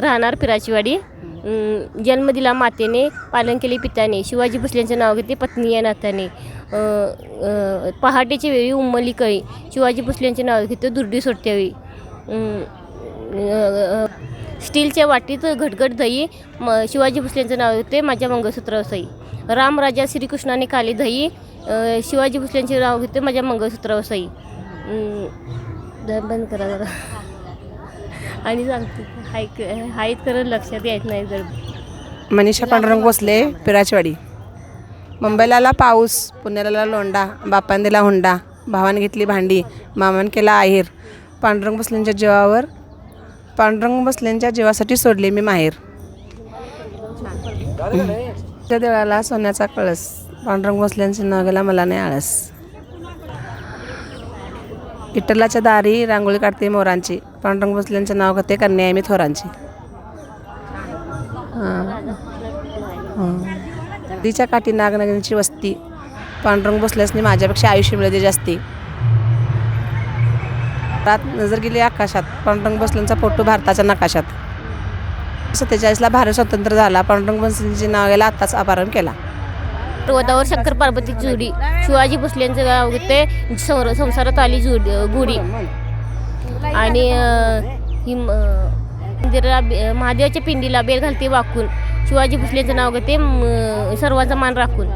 राहणार पिराचीवाडी. जन्म दिला मातेने पालन केले पित्याने शिवाजी भोसलेंचे नाव घेते पत्नी या नात्याने पहाटेच्या वेळी उमली कळी. शिवाजी भोसलेंचे नाव घेते दुर्डी सोडत्यावी स्टीलच्या वाटीत घटघट दही म शिवाजी भोसलेंचं नाव होते माझ्या मंगळसूत्र सई. रामराजा श्रीकृष्णाने काली दही शिवाजी भोसलेंचे नाव घेते माझ्या मंगळसूत्र सई. बंद करा जरा. आणि सांगते हायक हाईत करत लक्षात येत नाही जर. मनीषा पांडुरंग भोसले पिराचवाडी. मुंबईला आला पाऊस पुण्याला लोंडा बापान दिला हुंडा भावान घेतली भांडी मामान केला आहेर. पांडुरंग भोसलेंच्या जीवावर पांडुरंग भोसलेंच्या जीवासाठी सोडले मी माहेर. त्या देवळाला सोन्याचा कळस. पांडुरंग भोसल्यांचे नाव गेला मला नाही आळस. विठ्ठलाच्या दारी रांगोळी काढते मोरांची. पांडुरंग भोसल्यांचं नाव घेते कन्या आहे मी थोरांची. नदीच्या काठी नागनगरीची वस्ती. पांडुरंग भोसल्यासनी माझ्यापेक्षा आयुष्य मिळते जास्ती. रात नजर गेली आकाशात. पांडुरंग भोसल्यांचा फोटो भारताच्या नकाशात. सत्तेचाळीसला भारत स्वतंत्र झाला. पांडुरंग भोसलेंचे नाव याला आत्ताच अपहरण केला. पर्वतावर शंकर पार्वतीची जुडी शिवाजी भोसलेंचं गाव ते संसारात आली जुडी गुढी. आणि ही मंदिराला महादेवाच्या पिंडीला बेल घालते वाकून. शिवाजी भोसलेचं नाव घेते सर्वांचा मान राखून.